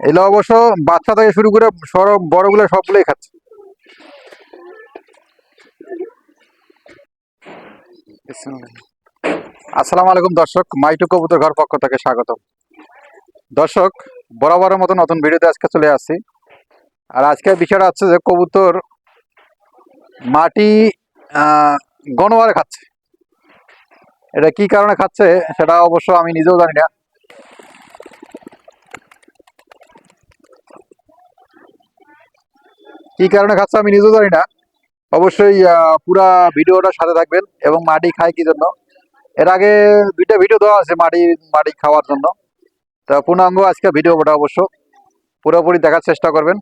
এগুলো অবশ্য বাচ্চা থেকে শুরু করে সব বড়গুলো সবগুলোই খাচ্ছে। আসসালামু আলাইকুম দর্শক মাইটু কবুতর ঘর পক্ষ থেকে স্বাগত দর্শক বরাবরের মতো নতুন ভিডিওতে আজকে চলে আসছি। আর আজকের বিষয়টা হচ্ছে যে কবুতর মাটি আহ, গণহারে খাচ্ছে। এটা কি কারণে খাচ্ছে সেটা অবশ্য আমি নিজেও জানি না। কি কারণে খাচ্ছে আমি নিজেও জানি না। অবশ্যই পুরা ভিডিওটা সাথে থাকবেন এবং মাটি খায় কি জন্য? এর আগে দুইটা ভিডিও দেওয়া আছে মাটি মাটি খাওয়ার জন্য। তা পূর্ণাঙ্গ আজকে ভিডিও ভিডিওটা অবশ্য। পুরোপুরি দেখার চেষ্টা করবেন।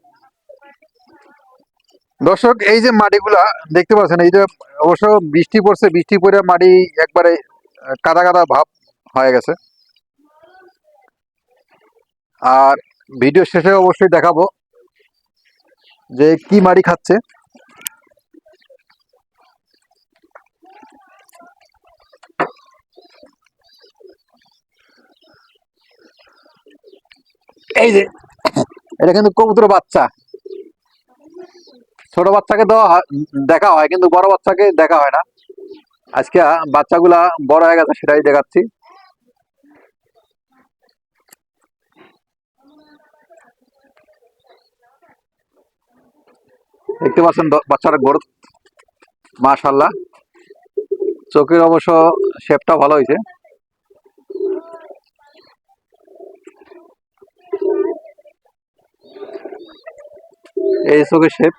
দর্শক, এই যে মাটিগুলা দেখতে পাচ্ছেন, এই যে অবশ্য বৃষ্টি পড়ছে, বৃষ্টি পড়ে মাটি একবারে কাদা কাদা ভাব হয়ে গেছে। আর ভিডিও শেষে অবশ্যই দেখাবো। যে কি মারি খাচ্ছে? এই যে। এটা কিন্তু কবুতর বাচ্চা। ছোট বাচ্চাকে দেওয়া দেখা হয় কিন্তু বড় বাচ্চাকে দেখা হয় না। আজকে বাচ্চাগুলা বড় হয়ে গেছে সেটাই দেখাচ্ছি। দেখতে পাচ্ছেন বাচ্চার গ্রোথ মাশাল্লাহ চোখের অবশ্য শেপটা ভালো হয়েছে। এই চোখের শেপ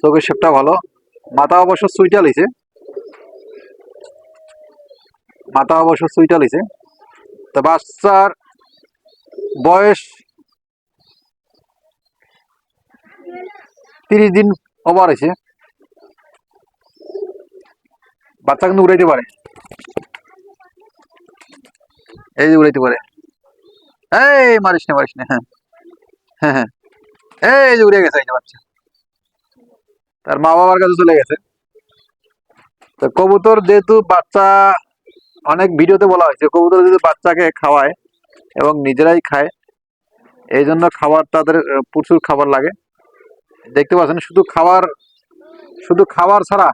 চোখের শেপটা ভালো। মাথা অবশ্য সুইটা লিছে। মাথা অবশ্য সুইটা লিছে। তো বাচ্চার বয়স তিরিশ দিন ওভার হয়েছে। বাচ্চা কিন্তু উড়াইতে পারে। এই যে উড়াইতে পারে। এই, মারিস না মারিস না হ্যাঁ। হ্যাঁ হ্যাঁ। এই যে উড়ে গেছে এই যে বাচ্চা। তার মা বাবার কাছে চলে গেছে। তো কবুতর যেহেতু বাচ্চা, অনেক ভিডিওতে বলা হয়েছে, কবুতর যদি বাচ্চাকে খাওয়ায় এবং নিজেরাই খায়, এই জন্য খাবার তাদের প্রচুর খাবার লাগে। দেখতে পাচ্ছেন, শুধু খাবার শুধু খাবার ছাড়া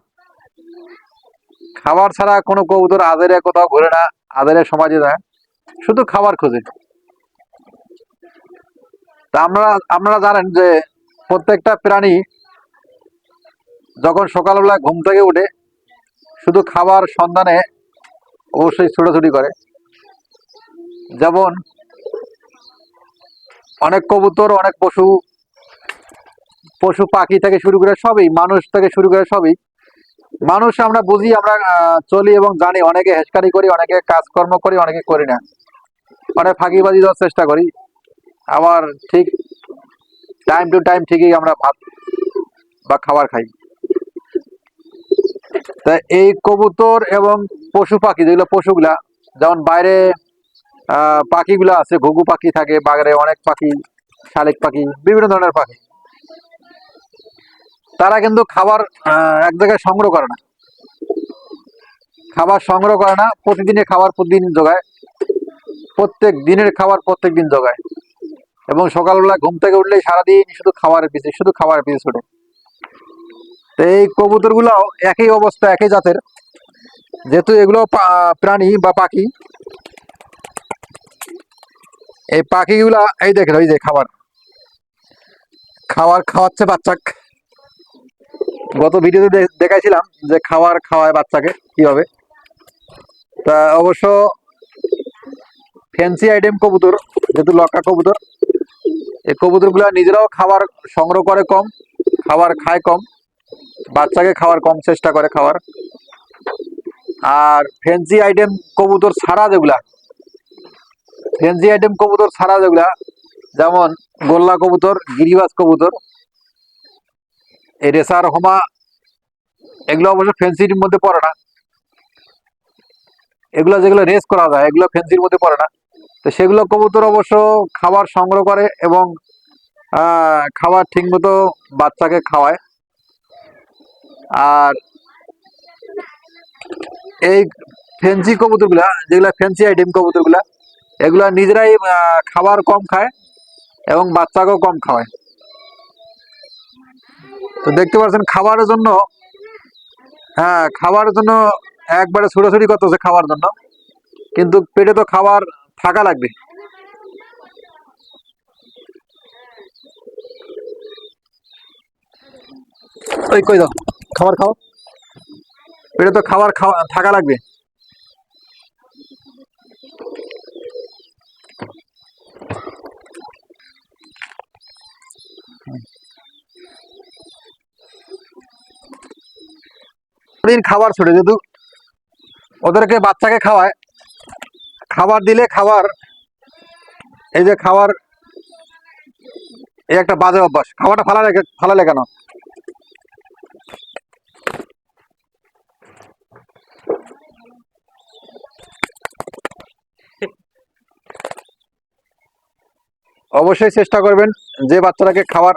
খাবার ছাড়া কোনো কবুতর আদেরে কোথাও ঘুরে না আদেরে সমাজে যায়। শুধু খাবার খোঁজে। তা আমরা আপনারা জানেন যে প্রত্যেকটা প্রাণী যখন সকালবেলা ঘুম থেকে উঠে, শুধু খাবার সন্ধানে অবশ্যই ছোটাছুটি করে। যেমন অনেক কবুতর, অনেক পশু পশু পাখি থেকে শুরু করে সবই, মানুষ থেকে শুরু করে সবই। মানুষ আমরা বুঝি, আমরা চলি এবং জানি, অনেকে হেসকারি করি, অনেকে কাজকর্ম করি, অনেকে করি না। অনেক ফাঁকিবাজি দেওয়ার চেষ্টা করি। আবার ঠিক টাইম টু টাইম ঠিকই আমরা ভাত বা খাবার খাই। তা এই কবুতর এবং পশু পাখি, যেগুলো পশুগুলা, যেমন বাইরে পাখিগুলো আছে, ঘুঘু পাখি থাকে বাগারে অনেক পাখি, শালিক পাখি, বিভিন্ন ধরনের পাখি। তারা কিন্তু খাবার এক জায়গায় সংগ্রহ করে না। খাবার সংগ্রহ করে না, প্রতিদিনের খাবার প্রতিদিন জোগায়। প্রত্যেক দিনের খাবার প্রত্যেক দিন জোগায়। এবং সকালবেলা ঘুম থেকে উঠলেই সারাদিন শুধু খাবারের পিছে, শুধু খাবারের পিছে ছুটে। তো এই কবুতর গুলাও একই অবস্থা, একই জাতের। যেহেতু এগুলো প্রাণী বা পাখি। এই পাখিগুলা, এই দেখেন, ওই যে খাবার। খাবার খাওয়াচ্ছে বাচ্চা গত ভিডিওতে দেখাইছিলাম যে খাবার খাওয়ায় বাচ্চাকে কীভাবে। তা অবশ্য ফ্যান্সি আইটেম কবুতর, যেহেতু লক্কা কবুতর, এই কবুতরগুলা নিজেরাও খাবার সংগ্রহ করে কম, খাবার খায় কম, বাচ্চাকে খাওয়ার কম চেষ্টা করে খাওয়ার। আর ফ্যান্সি আইটেম কবুতর ছাড়া যেগুলা ফ্যান্সি আইটেম কবুতর ছাড়া যেগুলা, যেমন গোল্লা কবুতর, গিরিবাজ কবুতর এই রেসার হোমা এগুলো অবশ্য ফ্যান্সির মধ্যে পড়ে না। এগুলো যেগুলো রেস করা যায়, এগুলো ফেন্সির মধ্যে পড়ে না। তো সেগুলো কবুতর অবশ্য খাবার সংগ্রহ করে এবং খাবার ঠিকমতো বাচ্চাকে খাওয়ায়। আর এই ফেন্সি কবুতরগুলা, যেগুলা ফেন্সি আইটেম কবুতরগুলা, এগুলা নিজেরাই খাবার কম খায় এবং বাচ্চাকেও কম খাওয়ায়। তো দেখতে পাচ্ছেন, খাবারের জন্য হ্যাঁ খাবারের জন্য একবারে ছোটাছুটি করতেছে খাওয়ার জন্য। কিন্তু পেটে তো খাবার থাকা লাগবে। ওই কই দাও, খাবার খাও। পেটে তো খাবার খাওয়া, থাকা লাগবে। দিন খাবার ছুটে? যেহেতু ওদেরকে বাচ্চাকে খাওয়ায়, খাবার দিলে খাবার, এই যে খাবার, এই একটা বাজে অভ্যাস। খাবারটা ফালা রেখে ফালালে কেন? অবশ্যই চেষ্টা করবেন যে বাচ্চাটাকে খাবার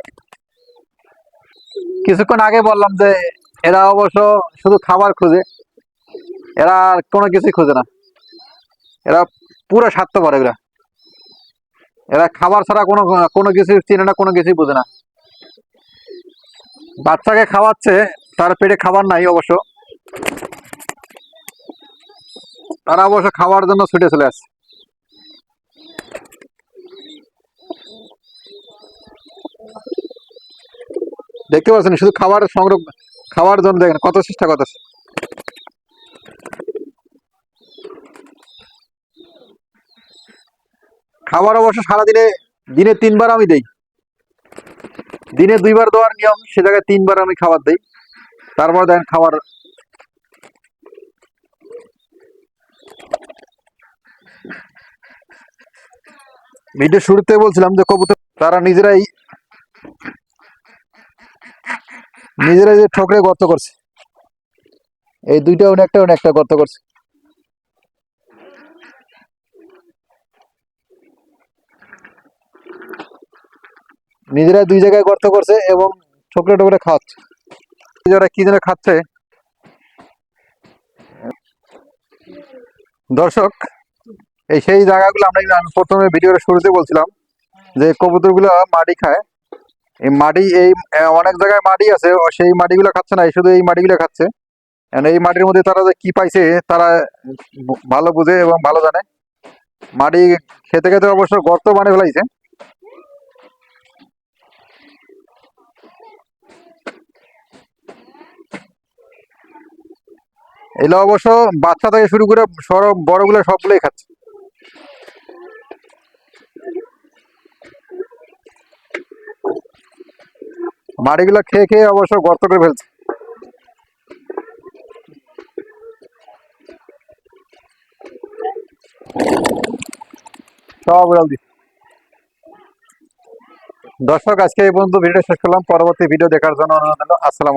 কিছুক্ষণ আগে বললাম যে এরা অবশ্য শুধু খাবার খুঁজে। এরা আর কোনো কিছুই খুঁজে না। এরা পুরো স্বার্থ স্বার্থপর এরা এরা খাবার ছাড়া কোনো কোনো কিছু চিনে না, কোনো কিছুই বোঝে না। বাচ্চাকে খাওয়াচ্ছে, তার পেটে খাবার নাই অবশ্য। তারা অবশ্য খাওয়ার জন্য ছুটে চলে আসছে। দেখতে পাচ্ছেন, শুধু খাবার সংগ্রহ খাওয়ার জন্য দেখেন, কত চেষ্টা করতেছে। খাবার অবশ্য সারাদিনে দিনে তিনবার আমি দেই। দিনে দুইবার দেওয়ার নিয়ম, সে জায়গায় তিনবার আমি খাবার দেই। তারপর দেখেন খাবার ভিডিও শুরুতে বলছিলাম যে কবুতর তারা নিজেরাই নিজেরাই যে ঠোকরে গর্ত করছে। এই দুইটা উনি একটা একটা গর্ত করছে। নিজেরাই দুই জায়গায় গর্ত করছে এবং ঠোকরে ঠোকরে খাওয়াচ্ছে। যারা কি যেন খাচ্ছে। দর্শক, এই সেই জায়গাগুলো আমরা আমি প্রথমে ভিডিওর শুরুতে বলছিলাম যে কবুতরগুলো মাটি খায়। এই মাটি এই অনেক জায়গায় মাটি আছে সেই মাটিগুলো খাচ্ছে না শুধু এই মাটিগুলো খাচ্ছে। এই মাটির মধ্যে তারা যে কি পাইছে, তারা ভালো বুঝে এবং ভালো জানে। মাটি খেতে খেতে অবশ্য গর্ত বানিয়ে ফেলাইছে। এগুলো অবশ্য বাচ্চা থেকে শুরু করে সব বড়গুলো সবগুলোই খাচ্ছে। মাড়িগুলো খেয়ে খেয়ে অবশ্য গর্ত করে ফেলছে। সব দিচ্ছে। দর্শক, আজকে এই পর্যন্ত ভিডিও শেষ করলাম। পরবর্তী ভিডিও দেখার জন্য অনুরোধ আসসালাম